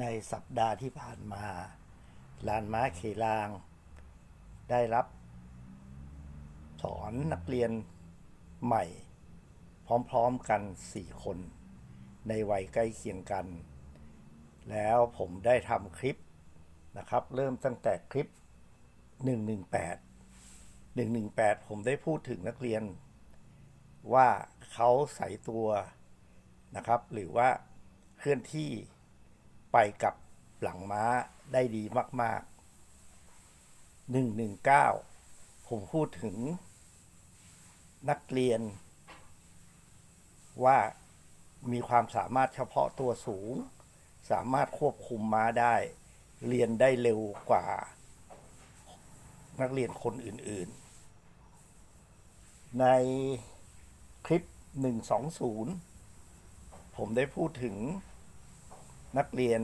ในสัปดาห์ที่ผ่านมาลานม้าเขลาง ได้รับ สอนนักเรียนใหม่ พร้อมๆกัน 4 คน ในวัยใกล้เคียงกัน แล้วผมได้ทำคลิปนะครับ เริ่มตั้งแต่คลิป 118 118 ผมได้พูดถึงนักเรียน ว่าเขาใส่ตัวนะครับ หรือว่าเคลื่อนที่ ไปกับหลังม้าได้ดีมาก ๆ 119 ผมพูดถึง นักเรียน ว่ามีความสามารถเฉพาะตัวสูง สามารถควบคุมม้าได้ เรียนได้เร็วกว่า นักเรียนคนอื่น ๆ ในคลิป 120 ผมได้พูดถึง นักเรียน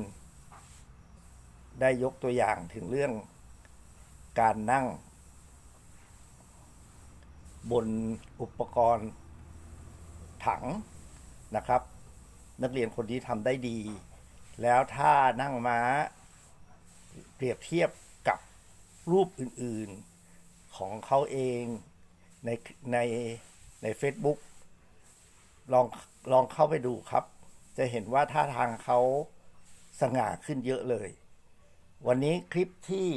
ได้ยกตัวอย่างถึงเรื่องการนั่ง บนอุปกรณ์ถังนะครับ นักเรียนคนนี้ทำได้ดี แล้วถ้านั่งม้า เปรียบเทียบกับรูปอื่นๆของเขาเองในในใน Facebook ลองลองเข้าไปดูครับ จะเห็นว่าท่าทางเขา สง่าขึ้นเยอะเลย วันนี้คลิปที่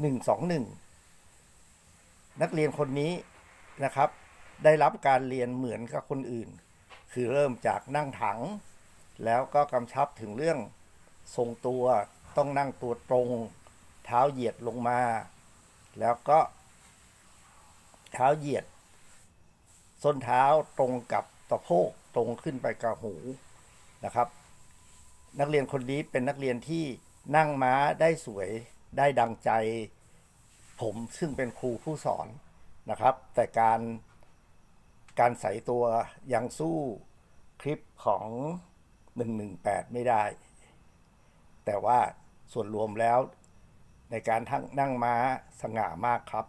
หนึ่งสองหนึ่งนักเรียนคนนี้นะครับ ได้รับการเรียนเหมือนกับคนอื่น คือเริ่มจากนั่งถัง แล้วก็กำชับถึงเรื่องทรงตัวต้องนั่งตัวตรง เท้าเหยียดลงมา แล้วก็ เท้าเหยียด ส้นเท้าตรงกับสะโพกตรงขึ้นไปกับหูนะครับ นักเรียนคนนี้เป็นนักเรียนที่นั่งม้าได้สวยได้ดังใจ ผมซึ่งเป็นครูผู้สอนนะครับ แต่การการใส่ตัวยังสู้คลิปของ 118 ไม่ได้ แต่ว่าส่วนรวมแล้วในการทั้งนั่งม้าสง่ามากครับ